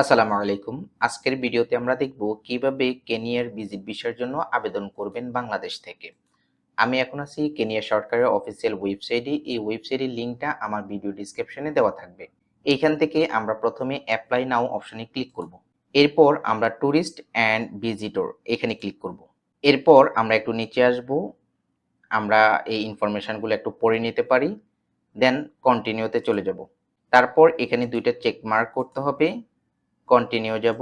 আসসালামু আলাইকুম। আজকের ভিডিওতে আমরা দেখব কীভাবে কেনিয়ার ভিজিট ভিসার জন্য আবেদন করবেন বাংলাদেশ থেকে। আমি এখন আছি কেনিয়া সরকারের অফিসিয়াল ওয়েবসাইটে। এই ওয়েবসাইটের লিঙ্কটা আমার ভিডিও ডিসক্রিপশনে দেওয়া থাকবে। এইখান থেকে আমরা প্রথমে অ্যাপ্লাই নাও অপশনে ক্লিক করব। এরপর আমরা ট্যুরিস্ট অ্যান্ড ভিজিটর এখানে ক্লিক করব। এরপর আমরা একটু নিচে আসব। আমরা এই ইনফরমেশনগুলো একটু পড়ে নিতে পারি। দেন কন্টিনিউতে চলে যাব। তারপর এখানে দুইটা চেক মার্ক করতে হবে। কন্টিনিউ যাব।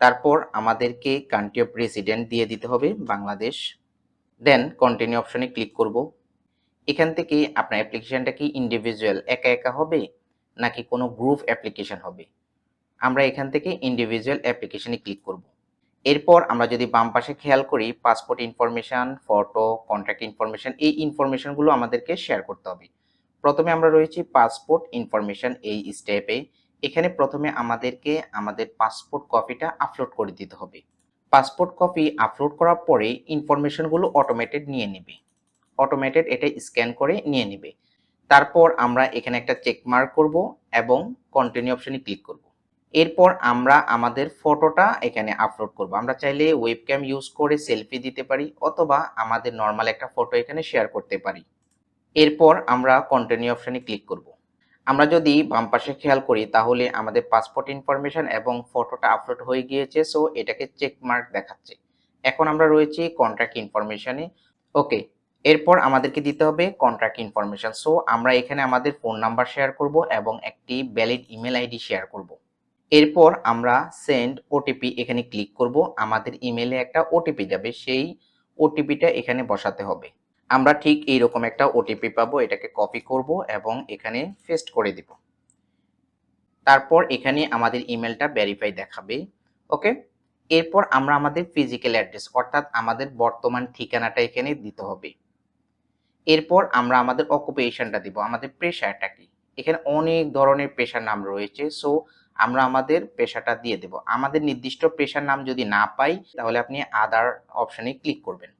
তারপর আমাদেরকে কান্ট্রি অফ রেসিডেন্ট দিয়ে দিতে হবে বাংলাদেশ। দেন কন্টিনিউ অপশনে ক্লিক করব। এখান থেকে আপনার অ্যাপ্লিকেশনটা কি ইন্ডিভিজুয়াল একা একা হবে? নাকি কোনো গ্রুপ অ্যাপ্লিকেশন হবে? আমরা এখান থেকে ইন্ডিভিজুয়াল অ্যাপ্লিকেশানে ক্লিক করব। এরপর আমরা যদি বাম পাশে খেয়াল করি passport information photo contact information এই ইনফরমেশনগুলো আমাদেরকে শেয়ার করতে হবে। প্রথমে আমরা রয়েছি পাসপোর্ট ইনফরমেশন এই স্টেপে এখানে প্রথমে আমাদেরকে আমাদের পাসপোর্ট কপিটা আপলোড করে দিতে হবে। পাসপোর্ট কপি আপলোড করার পরে ইনফরমেশনগুলো অটোমেটেড নিয়ে নেবে। অটোমেটেড এটা স্ক্যান করে নিয়ে নেবে। তারপর আমরা এখানে একটা চেক মার্ক করব এবং কন্টিনিউ অপশনে ক্লিক করব। এরপর আমরা আমাদের ফটোটা এখানে আপলোড করব। আমরা চাইলে ওয়েবক্যাম ইউজ করে সেলফি দিতে পারি অথবা আমাদের নর্মাল একটা ফটো এখানে শেয়ার করতে পারি। এরপর আমরা কন্টিনিউ অপশনে ক্লিক করব। আমরা যদি বাম পাশে খেয়াল করি, তাহলে আমাদের পাসপোর্ট ইনফরমেশন এবং ফটোটা আপলোড হয়ে গিয়েছে সো এটাকে চেক মার্ক দেখাচ্ছে। এখন আমরা রয়েছি কন্ট্রাক্ট ইনফরমেশনে ওকে এরপর আমাদেরকে দিতে হবে কন্ট্রাক্ট ইনফরমেশন সো আমরা এখানে আমাদের ফোন নাম্বার শেয়ার করব এবং একটি ভ্যালিড ইমেল আইডি শেয়ার করব। এরপর আমরা সেন্ড ওটিপি এখানে ক্লিক করব। আমাদের ইমেলে একটা ওটিপি যাবে, সেই ওটিপিটা এখানে বসাতে হবে। আমরা ঠিক এইরকম একটা ওটিপি পাবো, এটাকে কপি করব এবং এখানে পেস্ট করে দিব। তারপর এখানে আমাদের ইমেলটা ভেরিফাই দেখাবে ওকে এরপর আমরা আমাদের ফিজিক্যাল অ্যাড্রেস অর্থাৎ আমাদের বর্তমান ঠিকানাটা এখানে দিতে হবে। এরপর আমরা আমাদের অকুপেশনটা দিব, আমাদের পেশাটা কি? এখানে অনেক ধরনের পেশার নাম রয়েছে সো আমরা আমাদের পেশাটা দিয়ে দেব। আমাদের নির্দিষ্ট পেশার নাম যদি না পাই, তাহলে আপনি আদার অপশনে ক্লিক করবেন।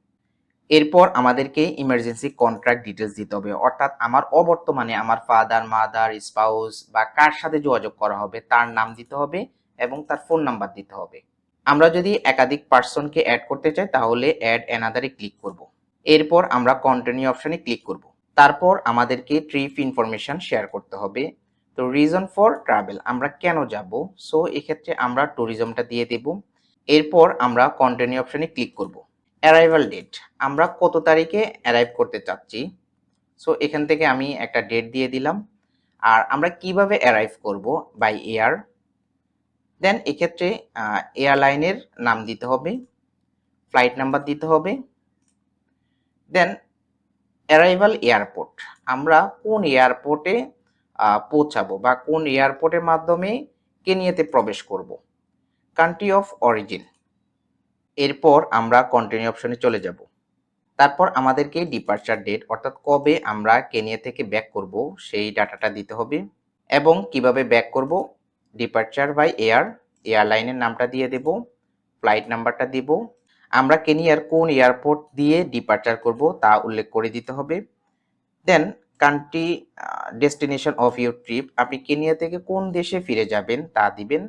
এরপর আমাদেরকে ইমার্জেন্সি কন্ট্রাক্ট ডিটেলস দিতে হবে। অর্থাৎ আমার অবর্তমানে আমার ফাদার মাদার স্পাউস বা কার সাথে যোগাযোগ করা হবে, তার নাম দিতে হবে এবং তার ফোন নাম্বার দিতে হবে। আমরা যদি একাধিক পার্সনকে অ্যাড করতে চাই, তাহলে অ্যাড অ্যানাদারে ক্লিক করব। এরপর আমরা কন্টিনিউ অপশানে ক্লিক করব। তারপর আমাদেরকে ট্রিপ ইনফরমেশন শেয়ার করতে হবে। তো রিজন ফর ট্রাভেল আমরা কেন যাব? সো এক্ষেত্রে আমরা ট্যুরিজমটা দিয়ে দেব। এরপর আমরা কন্টিনিউ অপশানে ক্লিক করব। অ্যারাইভাল ডেট আমরা কত তারিখে অ্যারাইভ করতে চাচ্ছি? সো এখান থেকে আমি একটা ডেট দিয়ে দিলাম। আর আমরা কীভাবে অ্যারাইভ করব বাই এয়ার দেন এক্ষেত্রে এয়ারলাইনের নাম দিতে হবে ফ্লাইট নাম্বার দিতে হবে। দেন অ্যারাইভাল এয়ারপোর্ট আমরা কোন এয়ারপোর্টে পৌঁছাবো বা কোন এয়ারপোর্টের মাধ্যমে কেনিয়াতে প্রবেশ করব? কান্ট্রি অফ অরিজিন এরপর আমরা কন্টিনিউ অপশনে চলে যাব। তারপর আমাদেরকে ডিপার্চার ডেট অর্থাৎ কবে আমরা কেনিয়া থেকে ব্যাক করব, সেই ডাটাটা দিতে হবে এবং কীভাবে ব্যাক করব ডিপার্চার বাই এয়ার এয়ারলাইনের নামটা দিয়ে দেব ফ্লাইট নাম্বারটা দিব, আমরা কেনিয়ার কোন এয়ারপোর্ট দিয়ে ডিপার্চার করব তা উল্লেখ করে দিতে হবে। Then country destination of your trip আপনি কেনিয়া থেকে কোন দেশে ফিরে যাবেন তা দিবেন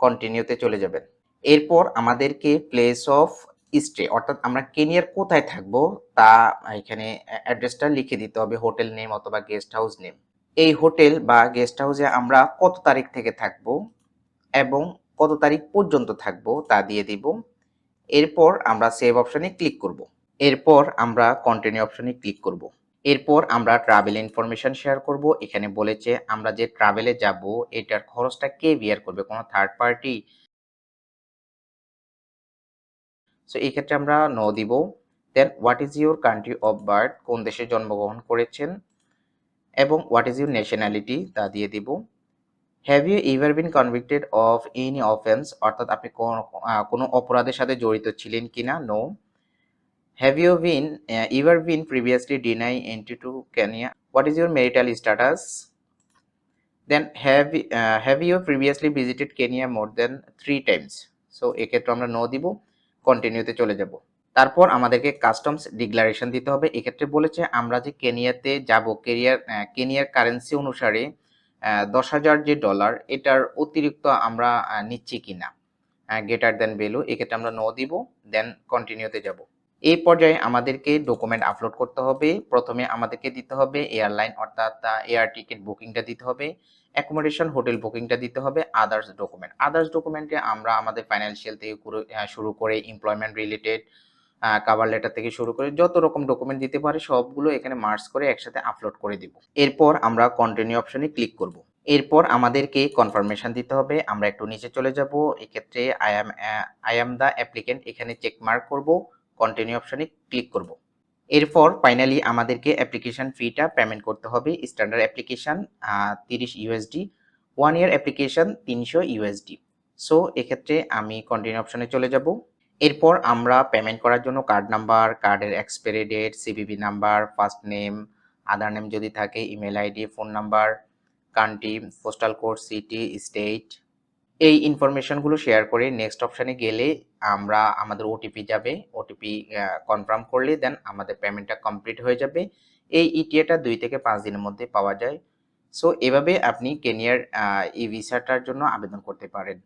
কন্টিনিউতে চলে যাবেন। এরপর আমাদেরকে প্লেস অফ স্টে অর্থাৎ আমরা কেনিয়ার কোথায় থাকব, তা এখানে অ্যাড্রেসটা লিখে দিতে হবে হোটেল নেম অথবা গেস্ট হাউস নেম এই হোটেল বা গেস্ট হাউসে আমরা কত তারিখ থেকে থাকব এবং কত তারিখ পর্যন্ত থাকব তা দিয়ে দিব। এরপর আমরা সেভ অপশনে ক্লিক করব। এরপর আমরা কন্টিনিউ অপশনে ক্লিক করব। এরপর আমরা ট্রাভেল ইনফরমেশন শেয়ার করব। এখানে বলেছে আমরা যে ট্রাভেলে যাব, এটার খরচটা কে বিয়ার করবে? কোনো থার্ড পার্টি সো এই ক্ষেত্রে আমরা নো দিব। Then what is your country of birth কোন দেশে জন্মগ্রহণ করেছেন? এবং হোয়াট ইজ ইউর ন্যাশনালিটি তা দিয়ে দিব। Have you ever been convicted of any offence অর্থাৎ আপনি কোনো অপরাধের সাথে জড়িত ছিলেন কি না no have you been ever been previously deny entry to Kenya what is your marital status then have have you previously visited Kenya more than three times so এক্ষেত্রে আমরা নো দিব। কন্টিনিউতে চলে যাব। তারপর আমাদেরকে কাস্টমস ডিক্লারেশন দিতে হবে। এক্ষেত্রে বলেছে, আমরা যে কেনিয়াতে যাব কেরিয়ার কেনিয়ার কারেন্সি অনুসারে দশ হাজার যে ডলার এটার অতিরিক্ত আমরা নিচ্ছি কিনা গেটার দেন ভ্যালু এক্ষেত্রে আমরা ন দিব দেন কন্টিনিউতে যাব। এই পর্যায়ে আমাদেরকে ডকুমেন্ট আপলোড করতে হবে। প্রথমে আমাদেরকে দিতে হবে এয়ারলাইন অর্থাৎ এয়ার টিকিট বুকিংটা দিতে হবে। অ্যাকোমোডেশন হোটেল বুকিংটা দিতে হবে আদার্স ডকুমেন্ট আদার্স ডকুমেন্টে আমরা আমাদের ফাইন্যান্সিয়াল থেকে শুরু করে এমপ্লয়মেন্ট রিলেটেড কাভার লেটার থেকে শুরু করে যত রকম ডকুমেন্ট দিতে পারে, সবগুলো এখানে মার্চ করে একসাথে আপলোড করে দিব। এরপর আমরা কন্টিনিউ অপশনে ক্লিক করব। এরপর আমাদেরকে কনফার্মেশন দিতে হবে, আমরা একটু নিচে চলে যাব, এক্ষেত্রে I am I am the applicant এখানে চেক মার্ক করব কন্টিনিউ অপশনে ক্লিক করব। এরপর ফাইনালি আমাদেরকে অ্যাপ্লিকেশন ফিটা পেমেন্ট করতে হবে স্ট্যান্ডার্ড অ্যাপ্লিকেশান তিরিশ ইউএসডি ওয়ান ইয়ার অ্যাপ্লিকেশন তিনশো ইউএসডি সো এক্ষেত্রে আমি কন্টিনিউ অপশনে চলে যাব। এরপর আমরা পেমেন্ট করার জন্য কার্ড নাম্বার কার্ডের expiry date CVV number first name other name যদি থাকে email ID phone number country postal code city state এই ইনফরমেশনগুলো শেয়ার করে নেক্সট অপশানে গেলে আমরা আমাদের ওটিপি যাবে। ওটিপি কনফার্ম করলে দেন আমাদের পেমেন্টটা কমপ্লিট হয়ে যাবে। এই ইটিএটা দুই থেকে পাঁচ দিনের মধ্যে পাওয়া যায়। সো এভাবে আপনি কেনিয়ার ই ভিসাটার জন্য আবেদন করতে পারেন।